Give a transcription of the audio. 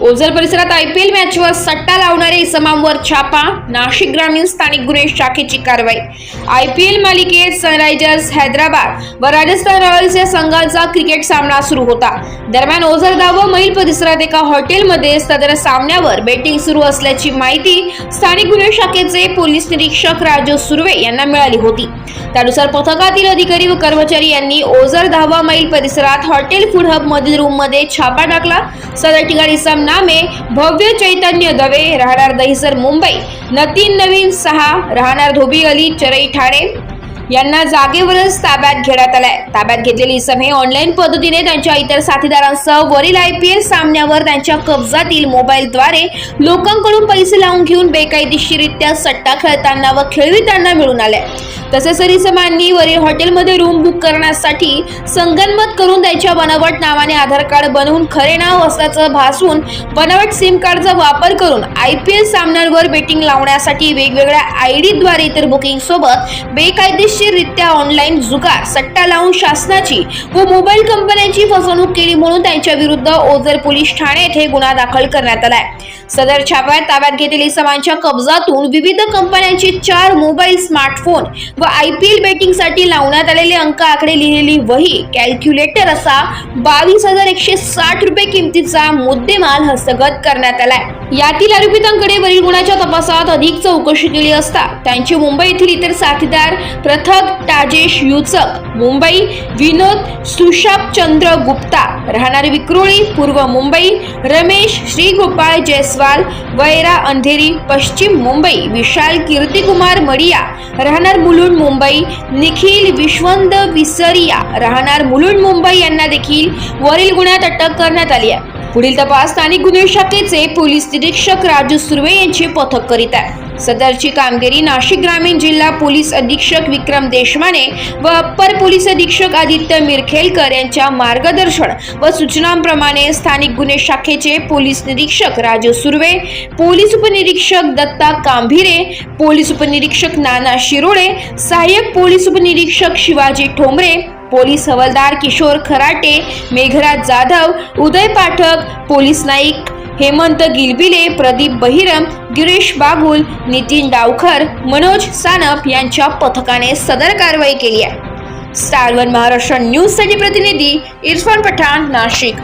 ओझर परिसरात आयपीएल मॅचवर सट्टा लावणारे इसमांवर छापा नाशिक ग्रामीण स्थानिक गुन्हे शाखेची कारवाई. आयपीएल मालिकेत सनरायझर्स हैदराबाद व राजस्थान रॉयल्स या संघांचा क्रिकेट सामना सुरू होता. दरम्यान ओझर गाव व मैल परिसरात एका हॉटेलमध्ये सदर सामन्यावर बेटिंग सुरू असल्याची माहिती स्थानिक गुन्हे शाखेचे पोलीस निरीक्षक राजू सुर्वे यांना मिळाली होती. त्यानुसार पथकातील अधिकारी व कर्मचारी यांनी ओझर दहावा मैल परिसरात हॉटेल फूड हब मधील रूममध्ये छापा टाकला. सदर ठिकाणी इसम नामे भव्य चैतन्य दवे राहणार दहिसर मुंबई नतीन नवीन सहा राहणार धोबी अली चरई ठाणे. यांना जागेवरच ताब्यात घेण्यात आलाय. ताब्यात घेतलेली इसम हे ऑनलाईन पद्धतीने त्यांच्या इतर साथीदारांसह वरील आय पी एल सामन्यावर त्यांच्या कब्जातील मोबाईलद्वारे लोकांकडून पैसे लावून घेऊन बेकायदेशीररित्या सट्टा खेळताना व खेळविताना मिळून आले तसेच समांनी वरील हॉटेलमध्ये रूम बुक करण्यासाठी संगनमत करून त्यांच्या बनावट नावाने आधार कार्ड बनवून खरे नाव असल्याचं भासून बनावट सिम कार्डचा वापर करून आय पी एल सामन्यांवर बेटिंग लावण्यासाठी वेगवेगळ्या आय डीद्वारे इतर बुकिंगसोबत बेकायदेशीररित्या ऑनलाईन जुगार सट्टा लावून शासनाची व मोबाईल कंपन्यांची फसवणूक केली म्हणून त्यांच्या विरुद्ध ओझर पोलीस ठाणे येथे गुन्हा दाखल करण्यात आलाय. सदर छाप्यात ताब्यात घेतलेली समांच्या कब्जातून विविध कंपन्यांची चार मोबाईल स्मार्टफोन व आय पी एल बेटिंगसाठी लावण्यात आलेले अंक आकडे लिहिलेली वही कॅल्क्युलेटर असा बावीस हजार एकशे साठ रुपये किमतीचा मुद्देमाल हस्तगत करण्यात आलाय. यातील आरोपितांकडे वरील गुन्ह्याच्या तपासात अधिक चौकशी केली असता त्यांचे मुंबई येथील इतर साथीदार प्रथक टाजेश युचक मुंबई विनोद सुशाप चंद्र गुप्ता राहणार विक्रोळी पूर्व मुंबई रमेश श्रीगोपाळ जयस्वाल वैरा अंधेरी पश्चिम मुंबई विशाल कीर्तिकुमार मडिया राहणार मुलुंड मुंबई निखिल विश्वंद विसरिया राहणार मुलुंड मुंबई यांना देखील वरील गुन्ह्यात अटक करण्यात आली आहे. पुढील तपास स्थानिक गुन्हे शाखेचे पोलीस निरीक्षक राजू सुर्वे यांचे पथक करीत आहे. सदरची कामगिरी नाशिक ग्रामीण जिल्हा पोलीस अधीक्षक विक्रम देशमाने व अप्पर पोलीस अधीक्षक आदित्य मिरखेलकर यांच्या मार्गदर्शन व सूचनांप्रमाणे स्थानिक गुन्हे शाखेचे पोलीस निरीक्षक राजू सुर्वे पोलीस उपनिरीक्षक दत्ता कांभिरे पोलीस उपनिरीक्षक नाना शिरोळे सहाय्यक पोलीस उपनिरीक्षक शिवाजी ठोंबरे पोलीस हवालदार किशोर खराटे मेघराज जाधव उदय पाठक पोलीस नाईक हेमंत गिलबिले प्रदीप बहिरम गिरीश बागुल नितीन डावखर मनोज सानप यांच्या पथकाने सदर कारवाई केली आहे. स्टार वन महाराष्ट्र न्यूजसाठी प्रतिनिधी इरफान पठाण नाशिक.